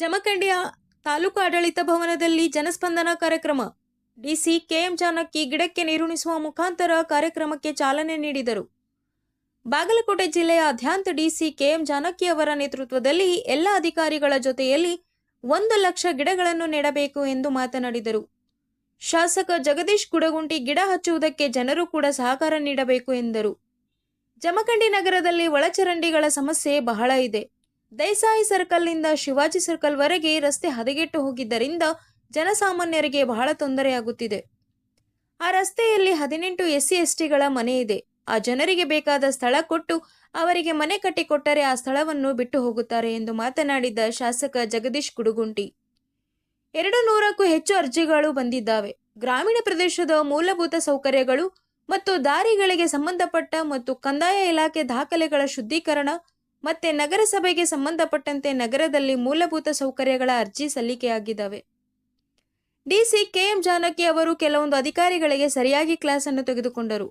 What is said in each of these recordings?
ಜಮಖಂಡಿಯ ತಾಲೂಕು ಆಡಳಿತ ಭವನದಲ್ಲಿ ಜನಸ್ಪಂದನ ಕಾರ್ಯಕ್ರಮ. ಡಿಸಿ ಕೆಎಂ ಜಾನಕಿ ಗಿಡಕ್ಕೆ ನೀರುಣಿಸುವ ಮುಖಾಂತರ ಕಾರ್ಯಕ್ರಮಕ್ಕೆ ಚಾಲನೆ ನೀಡಿದರು. ಬಾಗಲಕೋಟೆ ಜಿಲ್ಲೆಯ ಅಧ್ಯಾಂತ ಡಿಸಿ ಕೆಎಂ ಜಾನಕಿ ಅವರ ನೇತೃತ್ವದಲ್ಲಿ ಎಲ್ಲ ಅಧಿಕಾರಿಗಳ ಜೊತೆಯಲ್ಲಿ ಒಂದು ಲಕ್ಷ ಗಿಡಗಳನ್ನು ನೆಡಬೇಕು ಎಂದು ಮಾತನಾಡಿದರು. ಶಾಸಕ ಜಗದೀಶ್ ಗುಡಗುಂಟಿ ಗಿಡ ಹಚ್ಚುವುದಕ್ಕೆ ಜನರು ಕೂಡ ಸಹಕಾರ ನೀಡಬೇಕು ಎಂದರು. ಜಮಖಂಡಿ ನಗರದಲ್ಲಿ ಒಳಚರಂಡಿಗಳ ಸಮಸ್ಯೆ ಬಹಳ ಇದೆ. ದೇಸಾಯಿ ಸರ್ಕಲ್ನಿಂದ ಶಿವಾಜಿ ಸರ್ಕಲ್ವರೆಗೆ ರಸ್ತೆ ಹದಗೆಟ್ಟು ಹೋಗಿದ್ದರಿಂದ ಜನಸಾಮಾನ್ಯರಿಗೆ ಬಹಳ ತೊಂದರೆಯಾಗುತ್ತಿದೆ. ಆ ರಸ್ತೆಯಲ್ಲಿ ಹದಿನೆಂಟು ಎಸ್ಸಿ ಎಸ್ಟಿಗಳ ಮನೆ ಇದೆ. ಆ ಜನರಿಗೆ ಬೇಕಾದ ಸ್ಥಳ ಕೊಟ್ಟು ಅವರಿಗೆ ಮನೆ ಕಟ್ಟಿಕೊಟ್ಟರೆ ಆ ಸ್ಥಳವನ್ನು ಬಿಟ್ಟು ಹೋಗುತ್ತಾರೆ ಎಂದು ಮಾತನಾಡಿದ ಶಾಸಕ ಜಗದೀಶ್ ಕುಡುಗುಂಟಿ. ಎರಡು ನೂರಕ್ಕೂ ಹೆಚ್ಚು ಅರ್ಜಿಗಳು ಬಂದಿದ್ದಾವೆ. ಗ್ರಾಮೀಣ ಪ್ರದೇಶದ ಮೂಲಭೂತ ಸೌಕರ್ಯಗಳು ಮತ್ತು ದಾರಿಗಳಿಗೆ ಸಂಬಂಧಪಟ್ಟ ಮತ್ತು ಕಂದಾಯ ಇಲಾಖೆ ದಾಖಲೆಗಳ ಶುದ್ಧೀಕರಣ ಮತ್ತೆ ನಗರಸಭೆಗೆ ಸಂಬಂಧಪಟ್ಟಂತೆ ನಗರದಲ್ಲಿ ಮೂಲಭೂತ ಸೌಕರ್ಯಗಳ ಅರ್ಜಿ ಸಲ್ಲಿಕೆಯಾಗಿದ್ದಾವೆ. ಡಿಸಿ ಕೆಎಂ ಜಾನಕಿ ಅವರು ಕೆಲವೊಂದು ಅಧಿಕಾರಿಗಳಿಗೆ ಸರಿಯಾಗಿ ಕ್ಲಾಸ್ ಅನ್ನು ತೆಗೆದುಕೊಂಡರು.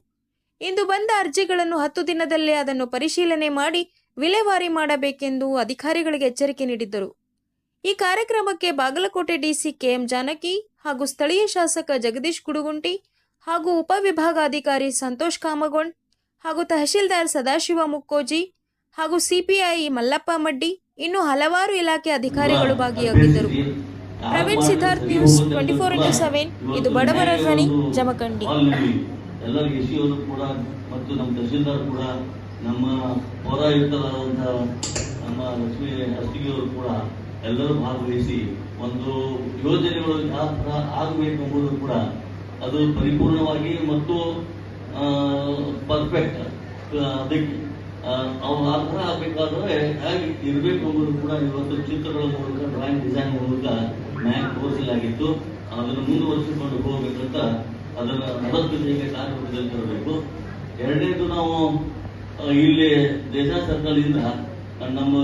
ಇಂದು ಬಂದ ಅರ್ಜಿಗಳನ್ನು ಹತ್ತು ದಿನದಲ್ಲೇ ಅದನ್ನು ಪರಿಶೀಲನೆ ಮಾಡಿ ವಿಲೇವಾರಿ ಮಾಡಬೇಕೆಂದು ಅಧಿಕಾರಿಗಳಿಗೆ ಎಚ್ಚರಿಕೆ ನೀಡಿದ್ದರು. ಈ ಕಾರ್ಯಕ್ರಮಕ್ಕೆ ಬಾಗಲಕೋಟೆ ಡಿಸಿ ಕೆಎಂ ಜಾನಕಿ ಹಾಗೂ ಸ್ಥಳೀಯ ಶಾಸಕ ಜಗದೀಶ್ ಕುಡುಗುಂಟಿ ಹಾಗೂ ಉಪವಿಭಾಗಾಧಿಕಾರಿ ಸಂತೋಷ್ ಕಾಮಗೊಂಡ್ ಹಾಗೂ ತಹಶೀಲ್ದಾರ್ ಸದಾಶಿವ ಮುಕ್ಕೋಜಿ ಹಾಗೂ ಸಿಪಿಐ ಮಲ್ಲಪ್ಪ ಮಡ್ಡಿ ಇನ್ನು ಹಲವಾರು ಇಲಾಖೆ ಅಧಿಕಾರಿಗಳು ಭಾಗಿಯಾಗಿದ್ದರು. Praveen Siddharth news twenty four into seven, ಇದು ಬಡವರ ಧ್ವನಿ, ಜಮಖಂಡಿ. ಎಲ್ಲರಿಗೆ ಕೂಡ ಮತ್ತು ನಮ್ಮ ತಹಸೀಲ್ದಾರ್ ಕೂಡ, ನಮ್ಮ ಪೌರಾಯುಕ್ತರಾದಂತಹ ನಮ್ಮ ಲಕ್ಷ್ಮೀ ಅಸ್ತಿಗಿಯವರು ಕೂಡ ಎಲ್ಲರೂ ಭಾಗವಹಿಸಿ ಒಂದು ಯೋಜನೆಗಳು ಯಾವ ಥರ ಆಗಬೇಕು ಎಂಬುದು ಕೂಡ ಅದು ಪರಿಪೂರ್ಣವಾಗಿ ಮತ್ತು ಪರ್ಫೆಕ್ಟ್ ಅದಕ್ಕೆ ಅರ್ಥ ಆ ಥರ ಆಗಬೇಕಾದ್ರೆ ಹೇಗೆ ಇರಬೇಕು ಅನ್ನೋದು ಕೂಡ ಇವತ್ತು ಚಿತ್ರಗಳ ಮೂಲಕ ಡ್ರಾಯಿಂಗ್ ಡಿಸೈನ್ ಮೂಲಕ ಮ್ಯಾಕ್ ತೋರಿಸಲಾಗಿತ್ತು. ಅದನ್ನು ಮುಂದುವರಿಸಿಕೊಂಡು ಹೋಗ್ಬೇಕಂತ ಅದನ್ನು ನಲವತ್ತೈದಕ್ಕೆ ಕಾರ್ಯಕ್ರಮದಲ್ಲಿ ತರಬೇಕು. ಎರಡನೇದು ನಾವು ಇಲ್ಲಿ ದೇಶ ಸರ್ಕಲ್ ಇಂದ ನಮ್ಮ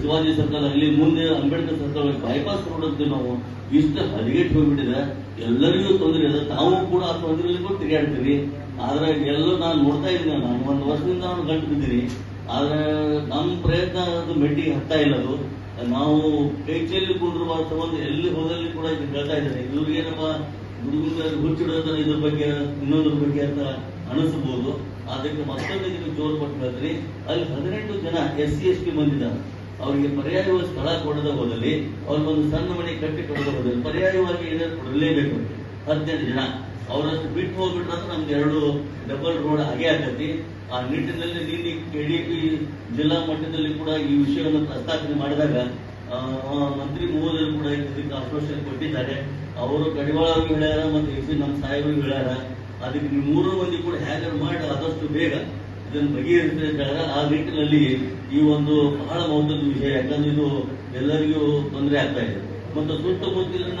ಶಿವಾಜಿ ಸರ್ಕಲ್ ಅಲ್ಲಿ ಮುಂದೆ ಅಂಬೇಡ್ಕರ್ ಸರ್ಕಲ್ ಬೈಪಾಸ್ ರೋಡ್ ಅಂತ ನಾವು ಇಷ್ಟು ಹದಗೆಟ್ಟು ಹೋಗ್ಬಿಟ್ಟಿದೆ. ಎಲ್ಲರಿಗೂ ತೊಂದರೆ ಇದೆ. ತಾವು ಕೂಡ ಆ ತೊಂದರೆಯಲ್ಲಿ ಕೂಡ ತಿರುಗಾಡ್ತೀವಿ ಆದ್ರೆ ಎಲ್ಲ ನಾನು ನೋಡ್ತಾ ಇದ್ದೀನಿ. ನಾನು ಒಂದು ವರ್ಷದಿಂದ ನಾನು ಗಂಟು ಬಿದ್ದೀನಿ ಆದ್ರೆ ನಮ್ಮ ಪ್ರಯತ್ನ ಅದು ಮೆಟ್ಟಿಗೆ ಹತ್ತಾ ಇಲ್ಲ ಅದು. ನಾವು ಪೇಚೆಯಲ್ಲಿ ಕೂಡಿರುವ ಸಂಬಂಧ ಎಲ್ಲಿ ಹೋದಲ್ಲಿ ಕೂಡ ಇದು ಹೇಳ್ತಾ ಇದ್ದಾರೆ ಇವ್ರಿಗೆ ಏನಪ್ಪ ಹುಡುಗರಿಗೆ ಹುಚ್ಚಿಡೋದ್ರ ಇದ್ರ ಬಗ್ಗೆ, ಇನ್ನೊಂದ್ರ ಬಗ್ಗೆ ಅಂತ ಅನಿಸಬಹುದು ಅದಕ್ಕೆ ಮತ್ತೊಂದು ಇದಕ್ಕೆ ಜೋರು ಕೊಟ್ಟು ಅಲ್ಲಿ ಹದಿನೆಂಟು ಜನ ಎಸ್ ಸಿ, ಎಸ್ ಟಿ ಬಂದಿದ್ದಾರೆ. ಅವರಿಗೆ ಪರ್ಯಾಯವಾಗಿ ಸ್ಥಳ ಕೊಡದ ಹೋದಲ್ಲಿ ಅವ್ರಿಗೊಂದು ಸಣ್ಣ ಮನೆ ಕಟ್ಟಿ ಕೊಡದ ಹೋದಲ್ಲಿ ಪರ್ಯಾಯವಾಗಿ ಏನಾದ್ರು ಕೊಡಲೇಬೇಕು ಹದಿನೆಂಟು ಜನ. ಅವರಷ್ಟು ಬಿಟ್ಟು ಹೋಗ್ಬಿಟ್ರೆ ಅಂದ್ರೆ ಎರಡು ಡಬಲ್ ರೋಡ್ ಆಗೇ ಆಗತ್ತಿ ಆ ನಿಟ್ಟಿನಲ್ಲಿ ನೀತಿ ಕೆಡಿಪಿ ಜಿಲ್ಲಾ ಮಟ್ಟದಲ್ಲಿ ಕೂಡ ಈ ವಿಷಯವನ್ನು ಪ್ರಸ್ತಾಪನೆ ಮಾಡಿದಾಗ ಮಂತ್ರಿ ಮೂವರು ಕೂಡ ಇದಕ್ಕೆ ಆಶ್ವಾಸನೆ ಕೊಟ್ಟಿದ್ದಾರೆ. ಅವರು ಕಡಿವಾಳ ಹೇಳ್ಯಾರ, ಮತ್ತೆ ಎಸ್ ನಮ್ಮ ಸಾಹೇಬರು ಹೇಳ್ಯಾರ. ಅದಕ್ಕೆ ನೀವು ಮೂರು ಮಂದಿ ಕೂಡ ಹ್ಯಾಂಡಲ್ ಮಾಡಿ ಆದಷ್ಟು ಬೇಗ ಇದನ್ನು ಹೇಳಿದ್ರೆ ಆ ನಿಟ್ಟಿನಲ್ಲಿ ಈ ಒಂದು ಬಹಳ ಮಹತ್ವದ ವಿಷಯ. ಯಾಕಂದ್ರೆ ಇದು ಎಲ್ಲರಿಗೂ ತೊಂದರೆ ಆಗ್ತಾ ಇದೆ. ಮತ್ತು ಸುತ್ತಮುತ್ತಲಿನ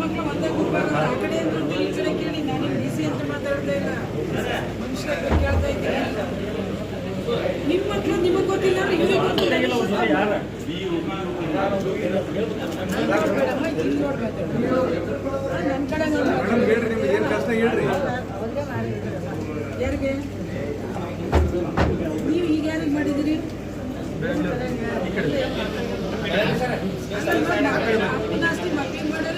ಮಕ್ಕಳು ಒಂದೇ ಗ್ರೂಪ್. ಆ ಕಡೆ ಅಂದ್ರೆ ನೀವು ಈ ಕಡೆ ಕೇಳಿ ನಾನು ಡಿ ಸಿ ಅಂತ ಮಾತಾಡ್ತಾ ಇಲ್ಲ ಮನುಷ್ಯ ಕೇಳ್ತಾ ಇದ್ದೀನಿ ನಿಮ್ಮ ಮಕ್ಕಳು ನಿಮಗೆ ಗೊತ್ತಿಲ್ಲ ಇವ್ರಿಗೆ ಗೊತ್ತಿಲ್ಲ ನನ್ನ ಕಡೆ ಯಾರಿಗೆ ನೀವು ಈಗ ಯಾರಿಗೆ ಮಾಡಿದಿರಿ ಇವಾಗ ಆಸ್ತಿ ಮಕ್ಕಳು ಮತ್ತೆ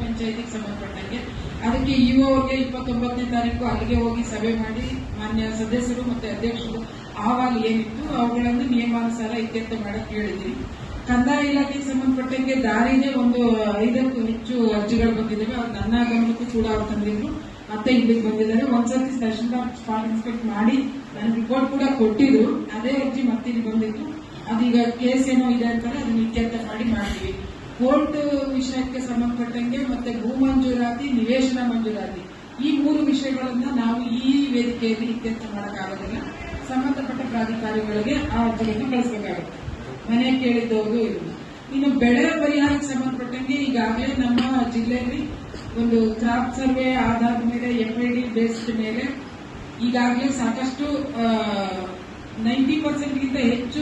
ಪಂಚಾಯತಿಗೆ ಸಂಬಂಧಪಟ್ಟಂಗೆ. ಅದಕ್ಕೆ ಇಒಗೆ ಇಪ್ಪತ್ತೊಂಬತ್ತನೇ ತಾರೀಕು ಅಲ್ಲಿಗೆ ಹೋಗಿ ಸಭೆ ಮಾಡಿ ಮಾನ್ಯ ಸದಸ್ಯರು ಮತ್ತೆ ಅಧ್ಯಕ್ಷರು ಆವಾಗ ಏನಿತ್ತು, ಅವುಗಳನ್ನು ನಿಯಮಾನುಸಾರ ಇತ್ಯರ್ಥ ಮಾಡಕ್ ಕೇಳಿದ್ವಿ ಕಂದಾಯ ಇಲಾಖೆಗೆ ಸಂಬಂಧಪಟ್ಟಂಗೆ ದಾರಿಗೆ ಒಂದು ಐದಕ್ಕೂ ಹೆಚ್ಚು ಅರ್ಜಿಗಳು ಬಂದಿದ್ದಾವೆ. ನನ್ನ ಗಮನಕ್ಕೂ ಕೂಡ ಅವ್ರು ತಂದಿದ್ರು. ಮತ್ತೆ ಇಲ್ಲಿಗೆ ಬಂದಿದ್ದಾರೆ. ಒಂದ್ಸತಿ ಸ್ಪೆಷಲ್ ಸ್ಪಾಟ್ ಇನ್ಸ್ಪೆಕ್ಟ್ ಮಾಡಿ ನನ್ನ ರಿಪೋರ್ಟ್ ಕೂಡ ಕೊಟ್ಟಿದ್ರು. ಅದೇ ಅರ್ಜಿ ಮತ್ತೆ ಇಲ್ಲಿ ಬಂದಿತ್ತು. ಅದೀಗ ಕೇಸ್ ಏನೋ ಇದೆ ಅಂತಾರೆ, ಅದನ್ನ ಇತ್ಯರ್ಥ ಮಾಡಿ ಮಾಡ್ತೀವಿ. ಕೋರ್ಟ್ ವಿಷಯಕ್ಕೆ ಸಂಬಂಧಪಟ್ಟಂಗೆ ಮತ್ತೆ ಭೂ ಮಂಜೂರಾತಿ, ನಿವೇಶನ ಮಂಜೂರಾತಿ. ಈ ಮೂರು ವಿಷಯಗಳನ್ನ ನಾವು ಈ ವೇದಿಕೆಯಲ್ಲಿ ಇತ್ಯರ್ಥ ಮಾಡೋಕ್ಕಾಗೋದಿಲ್ಲ. ಸಂಬಂಧಪಟ್ಟ ಪ್ರಾಧಿಕಾರಿಗಳಿಗೆ ಆ ಅರ್ಜಿಗಳನ್ನು ಕಳಿಸಬೇಕಾಗುತ್ತೆ. ಮನೆ ಕೇಳಿದ್ದವರು ಇರಲಿಲ್ಲ ಇನ್ನು ಬೆಳೆ ಪರಿಹಾರಕ್ಕೆ ಸಂಬಂಧಪಟ್ಟಂಗೆ ಈಗಾಗಲೇ ನಮ್ಮ ಜಿಲ್ಲೆಯಲ್ಲಿ ಒಂದು ಕ್ರಾಪ್ ಸರ್ವೆ ಆಧಾರದ ಮೇಲೆ ಎಫ್ಐಡಿ ಬೇಸ್ಡ್ ಮೇಲೆ ಈಗಾಗಲೇ ಸಾಕಷ್ಟು ನೈಂಟಿ ಪರ್ಸೆಂಟ್ಗಿಂತ ಹೆಚ್ಚು